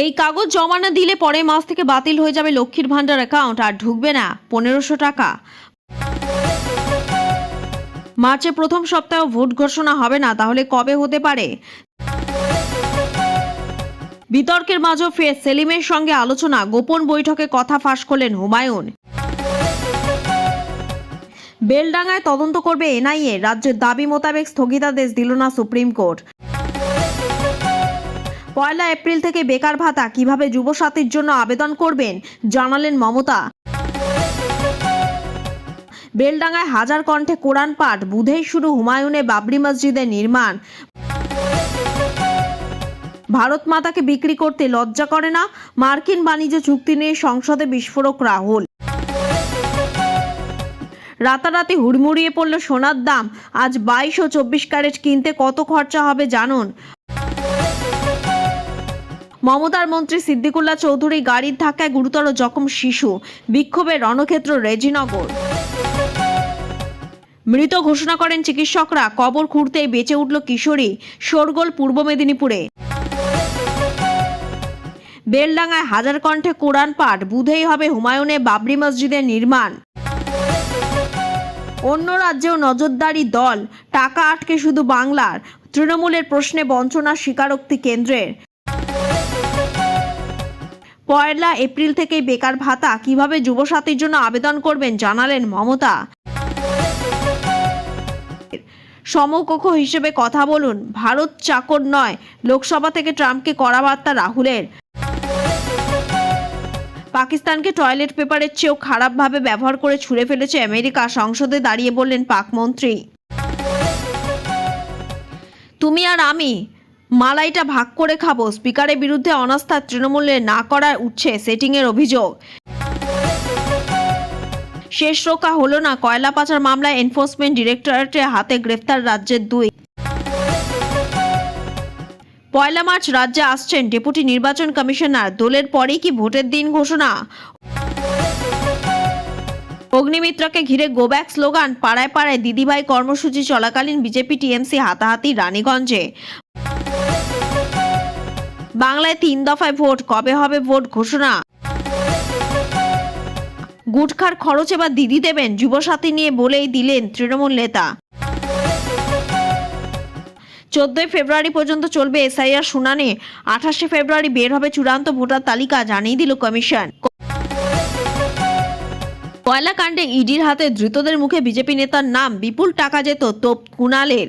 এই কাগজ জমা না দিলে পরের মাস থেকে বাতিল হয়ে যাবে লক্ষ্মীর ভাণ্ডার অ্যাকাউন্ট আর ঢুকবে না পনেরোশো টাকা। মার্চে প্রথম সপ্তাহে ভোট ঘোষণা হবে না, তাহলে কবে হতে পারে? বিতর্কের মাঝেও ফের সেলিমের সঙ্গে আলোচনা, গোপন বৈঠকে কথা ফাঁস করলেন হুমায়ুন। বেলডাঙ্গায় তদন্ত করবে এনআইএ, রাজ্যের দাবি মোতাবেক স্থগিতাদেশ দিল না সুপ্রিম কোর্ট। পয়লা এপ্রিল থেকে বেকার ভাতা কীভাবে যুবসাথীর জন্য আবেদন করবেন জানালেন মমতা। বেলডাঙ্গায় হাজার কণ্ঠে কোরআন পাঠ, বুধেই শুরু হুমায়ুনে বাবরি মসজিদের নির্মাণ। ভারত মাতাকে বিক্রি করতে লজ্জা করে না? মার্কিন বাণিজ্য চুক্তি নিয়ে সংসদে বিস্ফোরক রাহুল। রাতারাতি হুড়মুড়িয়ে পড়ল সোনার দাম। আজ বাইশ ও চব্বিশ ক্যারেট কিনতে কত খরচা হবে জানুন। মমতার মন্ত্রী সিদ্দিকুল্লা চৌধুরী গাড়ির ধাক্কায় গুরুতর জখম শিশু। বিক্ষোভে রণক্ষেত্র রেজিনগর। মৃত ঘোষণা করেন চিকিৎসকরা। কবর খুঁড়তেই বেঁচে উঠল কিশোরী। শোরগোল পূর্ব মেদিনীপুরে। বেলডাঙ্গায় হাজার কণ্ঠে কোরআন পাঠ। বুধেই হবে হুমায়ুনে বাবরি মসজিদের নির্মাণ। অন্য রাজ্যেও নজরদারি দল। টাকা আটকে শুধু বাংলার। তৃণমূলের প্রশ্নে বঞ্চনা স্বীকারোক্তি কেন্দ্রের। পয়লা এপ্রিল থেকেই বেকার ভাতা কীভাবে যুবসাথীর জন্য আবেদন করবেন জানালেন মমতা। সমকক্ষ হিসেবে কথা বলুন, ভারত চাকর নয়, লোকসভা থেকে ট্রাম্পকে কড়া বার্তা রাহুলের। পাকিস্তানকে টয়লেট পেপারের চেয়েও খারাপভাবে ব্যবহার করে ছুঁড়ে ফেলেছে আমেরিকা, সংসদে দাঁড়িয়ে বললেন পাক মন্ত্রী। তুমি আর আমি মালাইটা ভাগ করে খাব। স্পিকারের বিরুদ্ধে অনাস্থা তৃণমূলে না করার উঠছে সেটিংয়ের অভিযোগ। শেষ রক্ষা হলো না কয়লা পাচার মামলায় এনফোর্সমেন্ট ডিরেক্টরেটের হাতে গ্রেফতার রাজ্যের দুই। পয়লা মার্চ রাজ্যে আসছেন ডেপুটি নির্বাচন কমিশনার। দোলের পরেই কি ভোটের দিন ঘোষণা? অগ্নিমিত্রকে ঘিরে গোব্যাক স্লোগান পাড়ায় পাড়ায় দিদিভাই কর্মসূচি চলাকালীন বিজেপি টিএমসি হাতাহাতি রানীগঞ্জে। বাংলায় তিন দফায় ভোট। কবে হবে ভোট ঘোষণা? গুটখার খরচ এবার দিদি দেবেন, যুবসাথী নিয়ে বলেই দিলেন তৃণমূল নেতা। চোদ্দই ফেব্রুয়ারি পর্যন্ত চলবে এসআইআর শুনানি। আঠাশে ফেব্রুয়ারি বের হবে চূড়ান্ত ভোটার তালিকা, জানিয়ে দিল কমিশন। কয়লা কাণ্ডে ইডির হাতে ধৃতদের মুখে বিজেপি নেতার নাম, বিপুল টাকা যেত তোপ কুণালের।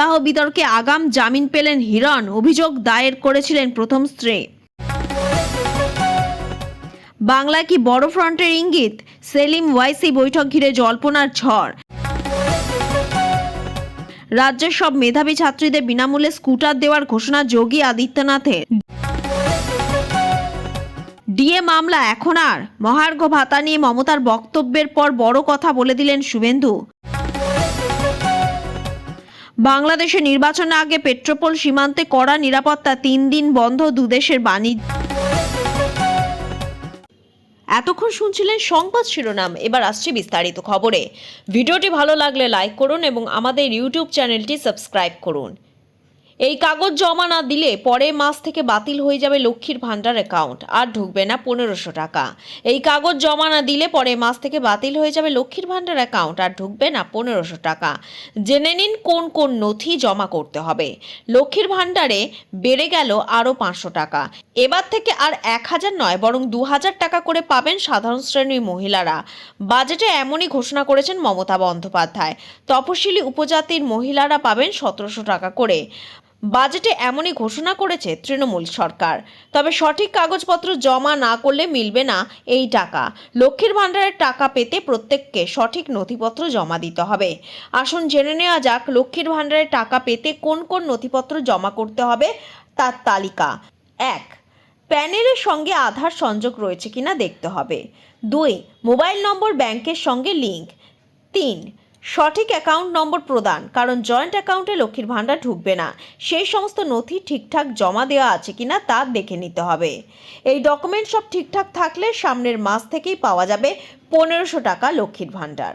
বিবাহ বিতর্কে আগাম জামিন পেলেন হিরণ, অভিযোগ দায়ের করেছিলেন প্রথম স্ত্রী। বাংলা কি বড় ফ্রন্টের ইঙ্গিত? সেলিম ওয়াইসি বৈঠক ঘিরে জল্পনার ঝড়। রাজ্যের সব মেধাবী ছাত্রীদের বিনামূল্যে স্কুটার দেওয়ার ঘোষণা যোগী আদিত্যনাথের। ডিএ মামলা এখন আর। মহার্ঘ ভাতা নিয়ে মমতার বক্তব্যের পর বড় কথা বলে দিলেন শুভেন্দু। বাংলাদেশে নির্বাচনের আগে পেট্রোপোল সীমান্তে কড়া নিরাপত্তা তিন দিন বন্ধ দুদেশের বাণিজ্য। এতক্ষণ শুনছিলেন সংবাদ শিরোনাম, এবার আসছে বিস্তারিত খবরে। ভিডিওটি ভালো লাগলে লাইক করুন এবং আমাদের ইউটিউব চ্যানেলটি সাবস্ক্রাইব করুন। এই কাগজ জমা না দিলে পরের মাস থেকে বাতিল হয়ে যাবে লক্ষ্মীর ভাণ্ডার অ্যাকাউন্ট আর ঢুকবে না পনেরোশো টাকা। এই কাগজ জমা না দিলে পরের মাস থেকে বাতিল হয়ে যাবে লক্ষ্মীর ভাণ্ডার অ্যাকাউন্ট আর ঢুকবে না পনেরোশো টাকা। জেনে নিন কোন কোন নথি জমা করতে হবে। লক্ষ্মীর ভাণ্ডারে বেড়ে গেল আরও পাঁচশো টাকা। এবার থেকে আর এক হাজার নয়, বরং দু হাজার টাকা করে পাবেন সাধারণ শ্রেণির মহিলারা। বাজেটে এমনই ঘোষণা করেছেন মমতা বন্দ্যোপাধ্যায়। তপশিলি উপজাতির মহিলারা পাবেন সতেরোশো টাকা করে। বাজেটে এমনই ঘোষণা করেছে তৃণমূল সরকার। তবে সঠিক কাগজপত্র জমা না করলে মিলবে না এই টাকা। লক্ষ্মীর ভাণ্ডারের টাকা পেতে প্রত্যেককে সঠিক নথিপত্র জমা দিতে হবে। আসুন জেনে নেওয়া যাক, লক্ষ্মীর ভাণ্ডারের টাকা পেতে কোন কোন নথিপত্র জমা করতে হবে তার তালিকা। এক, প্যানেলের সঙ্গে আধার সংযোগ রয়েছে কিনা দেখতে হবে। দুই, মোবাইল নম্বর ব্যাংকের সঙ্গে লিঙ্ক তিন সঠিক অ্যাকাউন্ট নম্বর প্রদান, কারণ জয়েন্ট অ্যাকাউন্টে লক্ষ্মীর ভাণ্ডার ঢুকবে না। সেই সমস্ত নথি ঠিকঠাক জমা দেওয়া আছে কিনা তা দেখে নিতে হবে। এই ডকুমেন্ট সব ঠিকঠাক থাকলে সামনের মাস থেকেই পাওয়া যাবে পনেরোশো টাকা লক্ষ্মীর ভাণ্ডার।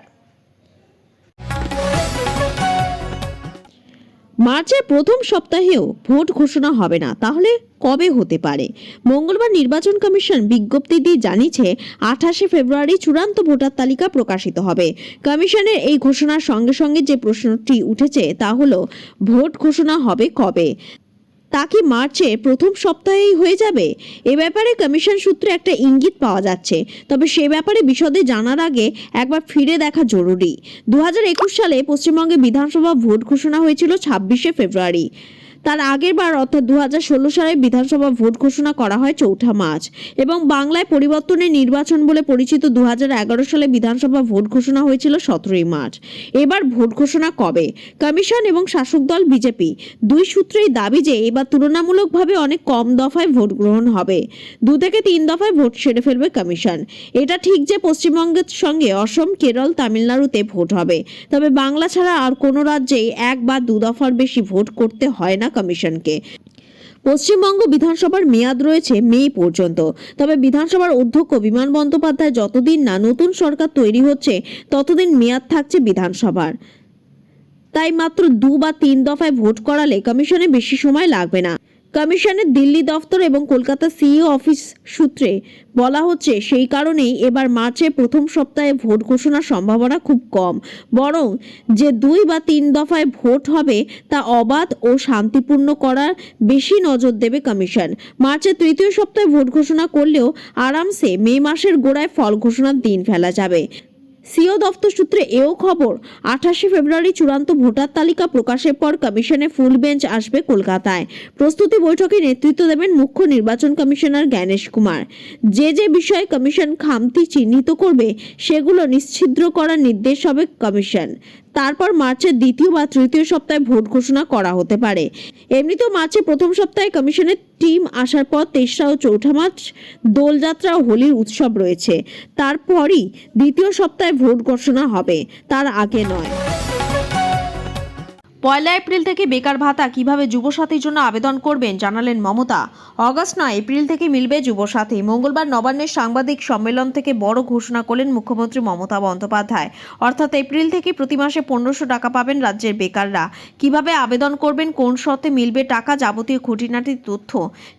মার্চের প্রথম সপ্তাহেও ভোট ঘোষণা হবে না। তাহলে কবে হতে পারে? মঙ্গলবার নির্বাচন কমিশন বিজ্ঞপ্তি দিয়ে জানিয়েছে, আঠাশে ফেব্রুয়ারি চূড়ান্ত ভোটার তালিকা প্রকাশিত হবে। কমিশনের এই ঘোষণার সঙ্গে সঙ্গে যে প্রশ্নটি উঠেছে তা হলো, ভোট ঘোষণা হবে কবে? তা কি মার্চে প্রথম সপ্তাহেই হয়ে যাবে? এ ব্যাপারে কমিশন সূত্রে একটা ইঙ্গিত পাওয়া যাচ্ছে। তবে সে ব্যাপারে বিশদে জানার আগে একবার ফিরে দেখা জরুরি। দু হাজার একুশ সালে পশ্চিমবঙ্গে বিধানসভা ভোট ঘোষণা হয়েছিল ছাব্বিশে ফেব্রুয়ারি। তার আগের বার অর্থাৎ দু হাজার ষোলো সালে বিধানসভা ভোট ঘোষণা করা হয় চৌঠা মার্চ। এবং বাংলায় পরিবর্তনের নির্বাচন বলে পরিচিত দু হাজার এগারো সালে বিধানসভা ভোট ঘোষণা হয়েছিল সতেরোই মার্চ। এবার ভোট ঘোষণা কবে? কমিশন এবং শাসক দল বিজেপি দুই সূত্রেই দাবি যে এবার তুলনামূলকভাবে অনেক কম দফায় ভোট গ্রহণ হবে। দু থেকে তিন দফায় ভোট সেরে ফেলবে কমিশন। এটা ঠিক যে পশ্চিমবঙ্গের সঙ্গে অসম, কেরল, তামিলনাড়ুতে ভোট হবে। তবে বাংলা ছাড়া আর কোনো রাজ্যেই এক বা দু দফার বেশি ভোট করতে হয় না কমিশনকে। পশ্চিমবঙ্গ বিধানসভার মেয়াদ রয়েছে মে পর্যন্ত। তবে বিধানসভার অধ্যক্ষ বিমান বন্দ্যোপাধ্যায় যতদিন না নতুন সরকার তৈরি হচ্ছে, ততদিন মেয়াদ থাকছে বিধানসভার। তাই মাত্র দু বা তিন দফায় ভোট করালে কমিশনে বেশি সময় লাগবে না। কমিশনের দিল্লি দফতর এবং কলকাতা সিইও অফিস সূত্রে বলা হচ্ছে, সেই কারণেই এবার মার্চে প্রথম সপ্তাহে ভোট ঘোষণার সম্ভাবনা খুব কম। বরং যে দুই বা তিন দফায় ভোট হবে, তা অবাধ ও শান্তিপূর্ণ করার বেশি নজর দেবে কমিশন। মার্চের তৃতীয় সপ্তাহে ভোট ঘোষণা করলেও আরামসে মে মাসের গোড়ায় ফল ঘোষণার দিন ফেলা যাবে। সিও দফতর সূত্রে এও খবর, আঠাশে ফেব্রুয়ারি চূড়ান্ত ভোটার তালিকা প্রকাশের পর কমিশনে ফুল বেঞ্চ আসবে কলকাতায়। প্রস্তুতি বৈঠকে নেতৃত্ব দেবেন মুখ্য নির্বাচন কমিশনার জ্ঞানেশ কুমার। যে যে বিষয়ে কমিশন খামতি চিহ্নিত করবে, সেগুলো নিশ্ছিদ্র করার নির্দেশ হবে কমিশন। তারপর মার্চের দ্বিতীয় বা তৃতীয় সপ্তাহে ভোট ঘোষণা করা হতে পারে। এমনিতেও মার্চের প্রথম সপ্তাহে কমিশনের টিম আসার পর তেসরা ও চৌঠা মার্চ দোলযাত্রা ও হোলির উৎসব রয়েছে। তারপরই দ্বিতীয় সপ্তাহে ভোট ঘোষণা হবে, তার আগে নয়। পয়লা এপ্রিল থেকে বেকার ভাতা কীভাবে যুবসাথীর জন্য আবেদন করবেন জানালেন মমতা। অগস্ট নয়, এপ্রিল থেকে মিলবে যুবসাথী। মঙ্গলবার নবান্নের সাংবাদিক সম্মেলন থেকে বড় ঘোষণা করলেন মুখ্যমন্ত্রী মমতা বন্দ্যোপাধ্যায়। অর্থাৎ এপ্রিল থেকে প্রতি মাসে পনেরোশো টাকা পাবেন রাজ্যের বেকাররা। কীভাবে আবেদন করবেন, কোন শর্তে মিলবে টাকা যাবতীয় খুঁটিনাটি তথ্য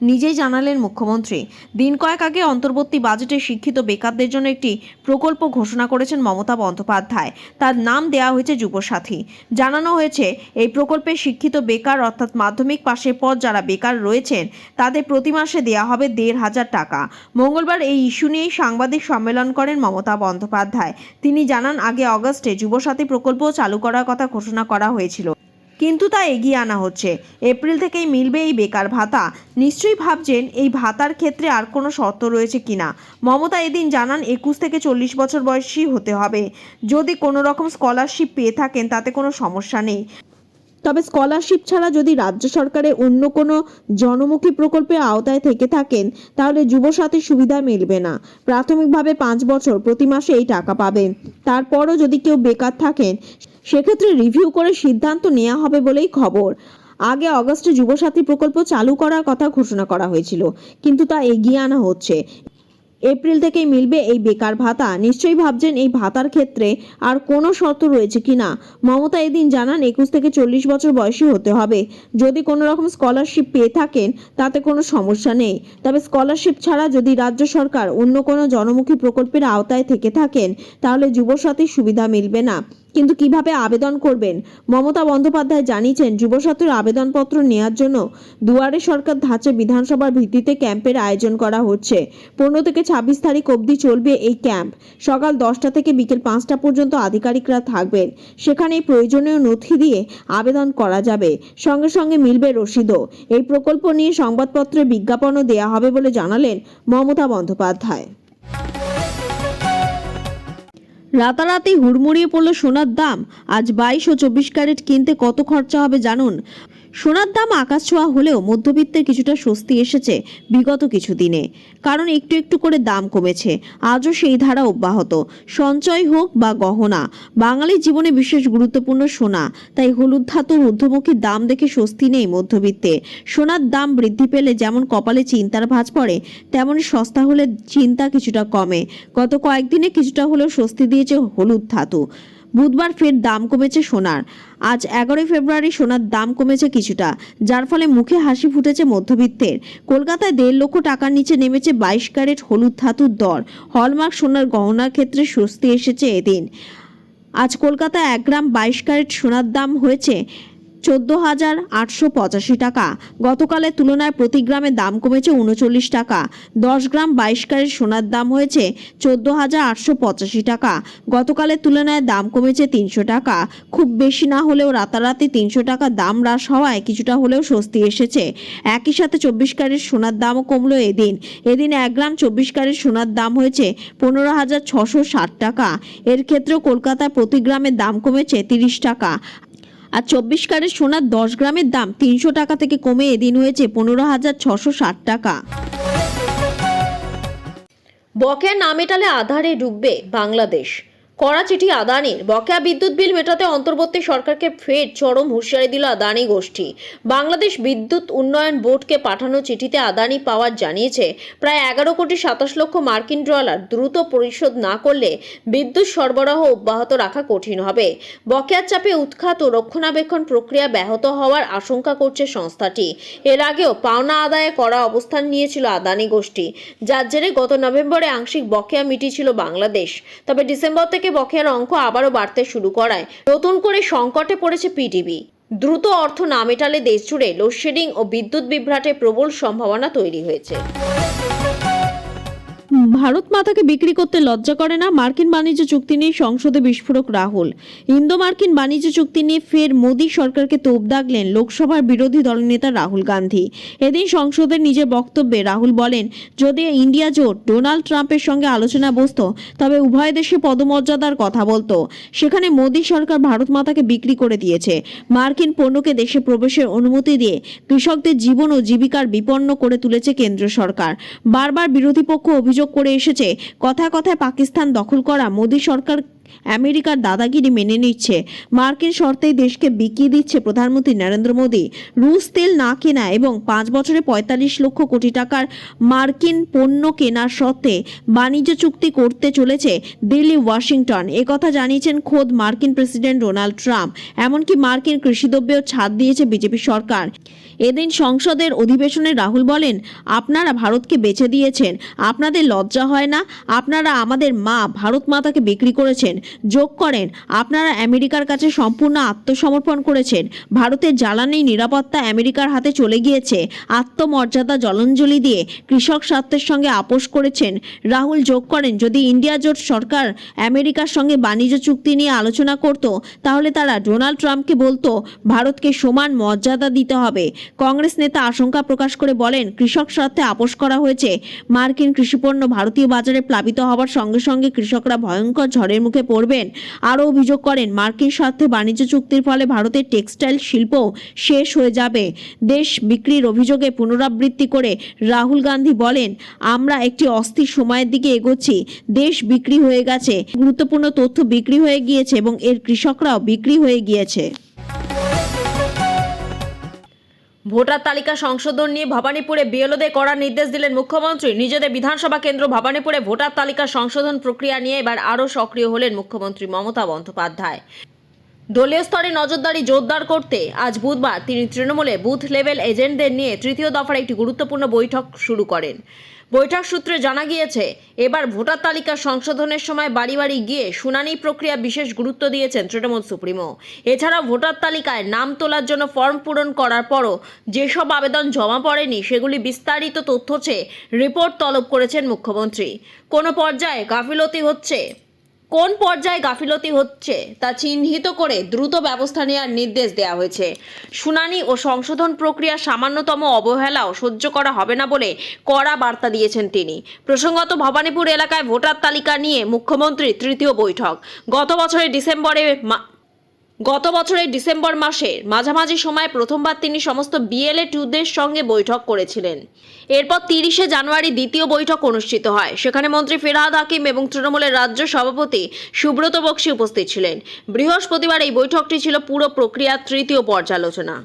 নিজেই জানালেন মুখ্যমন্ত্রী। দিন কয়েক আগে অন্তর্বর্তী বাজেটে শিক্ষিত বেকারদের জন্য একটি প্রকল্প ঘোষণা করেছেন মমতা বন্দ্যোপাধ্যায়। তার নাম দেওয়া হয়েছে যুবসাথী। জানানো হয়েছে এই প্রকল্পে শিক্ষিত বেকার অর্থাৎ মাধ্যমিক পাশের পর যারা বেকার রয়েছেন, তাদের প্রতি মাসে দেওয়া হবে দেড় হাজার টাকা। মঙ্গলবার এই ইস্যু নিয়েই সাংবাদিক সম্মেলন করেন মমতা বন্দ্যোপাধ্যায়। তিনি জানান, আগে অগস্টে যুবসাথী প্রকল্প চালু করার কথা ঘোষণা করা হয়েছিল। কিন্তু তা এগিয়ে আনা হচ্ছে। এপ্রিল থেকেই মিলবে এই বেকার ভাতা। নিশ্চয়ই ভাবছেন, এই ভাতার ক্ষেত্রে আর কোনো শর্ত রয়েছে কিনা? মমতা এদিন জানান, একুশ থেকে চল্লিশ বছর বয়সী হতে হবে। যদি কোনো রকম স্কলারশিপ পেয়ে থাকেন, তাতে কোনো সমস্যা নেই। তবে স্কলারশিপ ছাড়া যদি রাজ্য সরকারের অন্য কোনো জনমুখী প্রকল্পের আওতায় থেকে থাকেন, তাহলে যুবসাথী সুবিধা মিলবে না। প্রাথমিকভাবে পাঁচ বছর, প্রতি মাসে এই টাকা পাবেন তারপরও যদি কেউ বেকার থাকেন, সেক্ষেত্রে রিভিউ করে সিদ্ধান্ত নেওয়া হবে বলেই খবর। আগে অগস্টে যুবসাথী প্রকল্প চালু করার কথা ঘোষণা করা হয়েছিল, কিন্তু তা এগিয়ে আনা হচ্ছে। এপ্রিল থেকেই মিলবে এই বেকার ভাতা। নিশ্চয়ই ভাবছেন এই ভাতার ক্ষেত্রে আর কোনো শর্ত রয়েছে কি না? মমতা এদিন জানান, একুশ থেকে চল্লিশ বছর বয়সী হতে হবে। যদি কোনো রকম স্কলারশিপ পেয়ে থাকেন, তাতে কোনো সমস্যা নেই। তবে স্কলারশিপ ছাড়া যদি রাজ্য সরকার অন্য কোনো জনমুখী প্রকল্পের আওতায় থেকে থাকেন, তাহলে যুবসাথীর সুবিধা মিলবে না। কিন্তু কীভাবে আবেদন করবেন? মমতা বন্দ্যোপাধ্যায় জানিয়েছেন যুবসাথীর আবেদনপত্র নেওয়ার জন্য দুয়ারে সরকার ধাঁচে বিধানসভার ভিত্তিতে ক্যাম্পের আয়োজন করা হচ্ছে। পনেরো থেকে ছাব্বিশ তারিখ অবধি চলবে এই ক্যাম্প। সকাল দশটা থেকে বিকেল পাঁচটা পর্যন্ত আধিকারিকরা থাকবেন। সেখানে প্রয়োজনীয় নথি দিয়ে আবেদন করা যাবে। সঙ্গে সঙ্গে মিলবে রসিদও। এই প্রকল্প নিয়ে সংবাদপত্রে বিজ্ঞাপনও দেওয়া হবে বলে জানালেন মমতা বন্দ্যোপাধ্যায়। রাতারাতি হুড়মুড়িয়ে পড়ল সোনার দাম। আজ বাইশ ও চব্বিশ ক্যারেট কিনতে কত খরচা হবে জানুন। সোনার দাম আকাশ ছোঁয়া হলেও মধ্যবিত্তের কিছুটা স্বস্তি এসেছে বিগত কিছু দিনে কারণ একটু একটু করে দাম কমেছে। আজও সেই ধারা অব্যাহত। সঞ্চয় হোক বা গহনা, বাঙালির জীবনে বিশেষ গুরুত্বপূর্ণ সোনা। তাই হলুদ ধাতুর ঊর্ধ্বমুখী দাম দেখে স্বস্তি নেই মধ্যবিত্তে। সোনার দাম বৃদ্ধি পেলে যেমন কপালে চিন্তার ভাঁজ পড়ে, তেমন সস্তা হলে চিন্তা কিছুটা কমে। গত কয়েকদিনে কিছুটা হলেও স্বস্তি দিয়েছে হলুদ ধাতু। বুধবার ফের দাম কমেছে সোনার। আজ এগারোই ফেব্রুয়ারি সোনার দাম কমেছে কিছুটা, যার ফলে মুখে হাসি ফুটেছে মধ্যবিত্তের। কলকাতায় দেড় লক্ষ টাকার নিচে নেমেছে বাইশ ক্যারেট হলুদ ধাতুর দর। হলমার্ক সোনার গহনার ক্ষেত্রে স্বস্তি এসেছে এদিন। আজ কলকাতায় এক গ্রাম বাইশ ক্যারেট সোনার দাম হয়েছে চোদ্দ হাজার আটশো পঁচাশি টাকা। গতকালের তুলনায় প্রতি গ্রামে দাম কমেছে উনচল্লিশ টাকা। দশ গ্রাম বাইশ ক্যারেট সোনার দাম হয়েছে চোদ্দ হাজার আটশো পঁচাশি টাকা। গতকালের তুলনায় দাম কমেছে তিনশো টাকা। খুব বেশি না হলেও রাতারাতি তিনশো টাকা দাম হ্রাস হওয়ায় কিছুটা হলেও স্বস্তি এসেছে। একই সাথে চব্বিশ ক্যারেট সোনার দামও কমলো এদিন। এদিন এক গ্রাম চব্বিশ ক্যারেট সোনার দাম হয়েছে পনেরো হাজার ছশো ষাট টাকা। এর ক্ষেত্রেও কলকাতায় প্রতি গ্রামের দাম কমেছে তিরিশ টাকা। আর চব্বিশ কারের সোনার দশ গ্রামের দাম তিনশো টাকা থেকে কমে এদিন হয়েছে পনেরো হাজার ছশো ষাট টাকা। বকেয়া না মেটালে আধারে ডুববে বাংলাদেশ। কড়া চিঠি আদানির বকেয়া বিদ্যুৎ বিল মেটাতে অন্তর্বর্তী সরকারকে ফের চরম হুঁশিয়ারি দিল আদানি গোষ্ঠী। বাংলাদেশ বিদ্যুৎ উন্নয়ন বোর্ডকে পাঠানো চিঠিতে আদানি পাওয়ার জানিয়েছে, প্রায় এগারো কোটি সাতাশ লক্ষ মার্কিন ডলার দ্রুত পরিশোধ না করলে বিদ্যুৎ সরবরাহ অব্যাহত রাখা কঠিন হবে। বকেয়ার চাপে উৎখাত ও রক্ষণাবেক্ষণ প্রক্রিয়া ব্যাহত হওয়ার আশঙ্কা করছে সংস্থাটি। এর আগেও পাওনা আদায়ে করা অবস্থান নিয়েছিল আদানি গোষ্ঠী। যার জেরে গত নভেম্বরে আংশিক বকেয়া মিটিয়েছিল বাংলাদেশ। তবে ডিসেম্বর থেকে বকেয়ার অঙ্ক আবারও বাড়তে শুরু করায়। নতুন করে সংকটে পড়েছে পিডিবি দ্রুত অর্থ না মেটালে দেশ জুড়ে লোডশেডিং ও বিদ্যুৎ বিভ্রাটে প্রবল সম্ভাবনা তৈরি হয়েছে। ভারত মাতাকে বিক্রি করতে লজ্জা করে না মার্কিন বাণিজ্য চুক্তি নিয়ে সংসদে বিস্ফোরক রাহুল। ইন্দো মার্কিন বাণিজ্য চুক্তি নিয়ে ফের মোদী সরকারকে তোপ দাগলেন লোকসভার বিরোধী দলনেতা রাহুল গান্ধী। এদিন সংসদের নিজের বক্তব্যে রাহুল বলেন, যদি ইন্ডিয়া জোট ডোনাল্ড ট্রাম্পের সঙ্গে আলোচনা বসত, তবে উভয় দেশে পদমর্যাদার কথা বলতো। সেখানে মোদী সরকার ভারত মাতাকে বিক্রি করে দিয়েছে। মার্কিন পণ্যকে দেশে প্রবেশের অনুমতি দিয়ে কৃষকদের জীবন ও জীবিকার বিপন্ন করে তুলেছে কেন্দ্র সরকার। বারবার বিরোধী পক্ষ অভিযোগ করে এসেছে। কথা কথায় পাকিস্তান দখল করা মোদী সরকার আমেরিকার দাদাগিরি মেনে নিচ্ছে। মার্কিন শর্তেই দেশকে বিকিয়ে দিচ্ছে প্রধানমন্ত্রী নরেন্দ্র মোদী। রুশ তেল না কেনা এবং পাঁচ বছরে পঁয়তাল্লিশ লক্ষ কোটি টাকার মার্কিন পণ্য কেনার শর্তে বাণিজ্য চুক্তি করতে চলেছে দিল্লি, ওয়াশিংটন। একথা জানিয়েছেন খোদ মার্কিন প্রেসিডেন্ট ডোনাল্ড ট্রাম্প। এমনকি মার্কিন কৃষিদ্রব্যেও ছাড় দিয়েছে বিজেপি সরকার। এদিন সংসদের অধিবেশনে রাহুল বলেন, আপনারা ভারতকে বেছে দিয়েছেন। আপনাদের লজ্জা হয় না। আপনারা আমাদের মা, ভারত মাতাকে বিক্রি করেছেন। যোগ করেন। আপনারা আমেরিকার কাছে সম্পূর্ণ আত্মসমর্পণ করেছেন। ভারতের জ্বালানি নিরাপত্তা আমেরিকার হাতে চলে গিয়েছে। আত্মমর্যাদা জলাঞ্জলি দিয়ে কৃষক স্বার্থের সঙ্গে আপোষ করেছেন। রাহুল যোগ করেন, যদি ইন্ডিয়া জোট সরকার আমেরিকার সঙ্গে বাণিজ্য চুক্তি নিয়ে আলোচনা করত, তাহলে তারা ডোনাল্ড ট্রাম্পকে বলতো, ভারতকে সমান মর্যাদা দিতে হবে। কংগ্রেস নেতা আশঙ্কা প্রকাশ করে বলেন, কৃষক স্বার্থে আপোষ করা হয়েছে। মার্কিন কৃষিপণ্য ভারতীয় বাজারে প্লাবিত হওয়ার সঙ্গে সঙ্গে কৃষকরা ভয়ঙ্কর ঝড়ের মুখে পড়বেন। আরও অভিযোগ করেন, মার্কিন স্বার্থে বাণিজ্য চুক্তির ফলে ভারতের টেক্সটাইল শিল্প শেষ হয়ে যাবে। দেশ বিক্রির অভিযোগে পুনরাবৃত্তি করে রাহুল গান্ধী বলেন, আমরা একটি অস্থির সময়ের দিকে এগোচ্ছি। দেশ বিক্রি হয়ে গেছে। গুরুত্বপূর্ণ তথ্য বিক্রি হয়ে গিয়েছে এবং এর কৃষকরাও বিক্রি হয়ে গিয়েছে। ভোটার তালিকা সংশোধন নিয়ে ভবানীপুরে বিএলওদের করার নির্দেশ দিলেন মুখ্যমন্ত্রী। নিজেদের বিধানসভা কেন্দ্র ভবানীপুরে ভোটার তালিকা সংশোধন প্রক্রিয়া নিয়ে এবার আরও সক্রিয় হলেন মুখ্যমন্ত্রী মমতা বন্দ্যোপাধ্যায়। দলীয় স্তরে নজরদারি জোরদার করতে আজ বুধবার তিনি তৃণমূলে বুথ লেভেল এজেন্টদের নিয়ে তৃতীয় দফার একটি গুরুত্বপূর্ণ বৈঠক শুরু করেন। বৈঠক সূত্রে জানা গিয়েছে, এবার ভোটার তালিকা সংশোধনের সময় বাড়ি বাড়ি গিয়ে শুনানি প্রক্রিয়া বিশেষ গুরুত্ব দিয়েছেন তৃণমূল সুপ্রিমো। এছাড়া ভোটার তালিকায় নাম তোলার জন্য ফর্ম পূরণ করার পরও যেসব আবেদন জমা পড়েনি, সেগুলি বিস্তারিত তথ্য চেয়ে রিপোর্ট তলব করেছেন মুখ্যমন্ত্রী। কোনো পর্যায়ে গাফিলতি হচ্ছে কোন পর্যায়ে গাফিলতি হচ্ছে তা চিহ্নিত করে দ্রুত ব্যবস্থা নেওয়ার নির্দেশ দেওয়া হয়েছে। শুনানি ও সংশোধন প্রক্রিয়া সামান্যতম অবহেলাও সহ্য করা হবে না বলে কড়া বার্তা দিয়েছেন তিনি। প্রসঙ্গত, ভবানীপুর এলাকায় ভোটার তালিকা নিয়ে মুখ্যমন্ত্রীর তৃতীয় বৈঠক। গত বছরের ডিসেম্বরে গত বছরের ডিসেম্বর মাসে মাঝামাঝি সময়ে প্রথমবার তিনি সমস্ত বিএলএ টুদের সঙ্গে বৈঠক করেছিলেন। এরপর তিরিশে জানুয়ারি দ্বিতীয় বৈঠক অনুষ্ঠিত হয়। সেখানে মন্ত্রী ফেরহাদ হাকিম এবং তৃণমূলের রাজ্য সভাপতি সুব্রত বক্সী উপস্থিত ছিলেন। বৃহস্পতিবার এই বৈঠকটি ছিল পুরো প্রক্রিয়ার তৃতীয় পর্যালোচনা।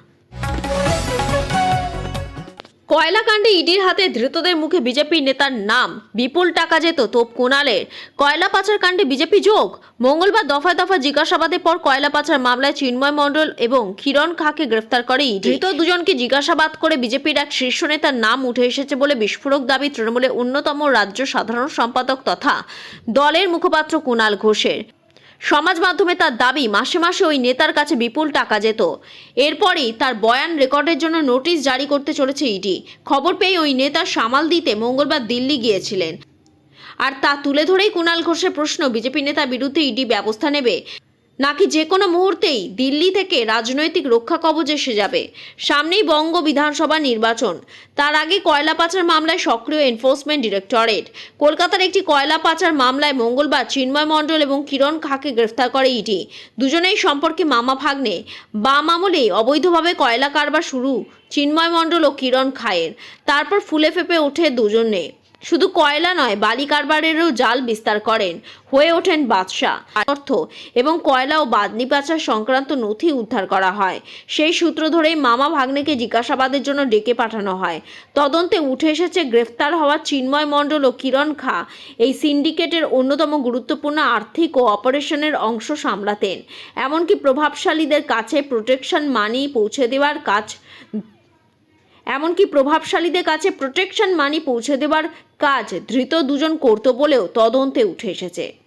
কয়লাকাণ্ডে ইডির হাতে ধৃতদের মুখে বিজেপি নেতার নাম। বিপুল টাকা যেত তোপ কোনালের কয়লা পাচার কাণ্ডে বিজেপি যোগ। মঙ্গলবার দফায় দফা জিজ্ঞাসাবাদের পর কয়লা পাচার মামলায় চিন্ময় মণ্ডল এবং কিরণ খাকে গ্রেফতার করে ধৃত দুজনকে জিজ্ঞাসাবাদ করে বিজেপির এক শীর্ষ নেতার নাম উঠে এসেছে বলে বিস্ফোরক দাবি তৃণমূলের অন্যতম রাজ্য সাধারণ সম্পাদক তথা দলের মুখপাত্র কুণাল ঘোষের। সমাজ মাধ্যমে তার দাবি, মাসে মাসে ওই নেতার কাছে বিপুল টাকা যেত। এরপরই তার বয়ান রেকর্ডের জন্য নোটিশ জারি করতে চলেছে ইডি। খবর পেয়ে ওই নেতা সামাল দিতে মঙ্গলবার দিল্লি গিয়েছিলেন। আর তা তুলে ধরেই কুণাল ঘোষের প্রশ্ন, বিজেপি নেতা বিরুদ্ধে ইডি ব্যবস্থা নেবে? নাকি যে কোনো মুহূর্তেই দিল্লি থেকে রাজনৈতিক রক্ষা কবচ এসে যাবে? সামনেই বঙ্গ বিধানসভা নির্বাচন। তার আগে কয়লা পাচার মামলায় সক্রিয় এনফোর্সমেন্ট ডিরেক্টরেট কলকাতার একটি কয়লা পাচার মামলায় মঙ্গলবার চিন্ময় মণ্ডল এবং কিরণ খাকে গ্রেফতার করে ইডি। দুজনেই সম্পর্কে মামা ভাগ্নে। বাম আমলে অবৈধভাবে কয়লা কারবার শুরু চিন্ময় মণ্ডল ও কিরণ খায়ের। তারপর ফুলে ফেপে ওঠে দুজনে। শুধু কয়লা নয়, বালি কারবারেরও জাল বিস্তার করেন। হয়ে ওঠেন বাদশাহ। অর্থ, এবং কয়লা ও বাদনি পাচার সংক্রান্ত নথি উদ্ধার করা হয়। সেই সূত্র ধরেই মামা ভাগ্নেকে জিজ্ঞাসাবাদের জন্য ডেকে পাঠানো হয়। তদন্তে উঠে এসেছে গ্রেফতার হওয়া চিন্ময় মণ্ডল ও কিরণ খা। এই সিন্ডিকেটের অন্যতম গুরুত্বপূর্ণ আর্থিক ও অপারেশনের অংশ সামলাতেন। এমনকি প্রভাবশালীদের কাছে প্রোটেকশন মানি পৌঁছে দেওয়ার কাজ এমনকি প্রভাবশালীদের কাছে প্রোটেকশন মানি পৌঁছে দেবার কাজ ধৃত দুজন করত বলেও তদন্তে উঠে এসেছে।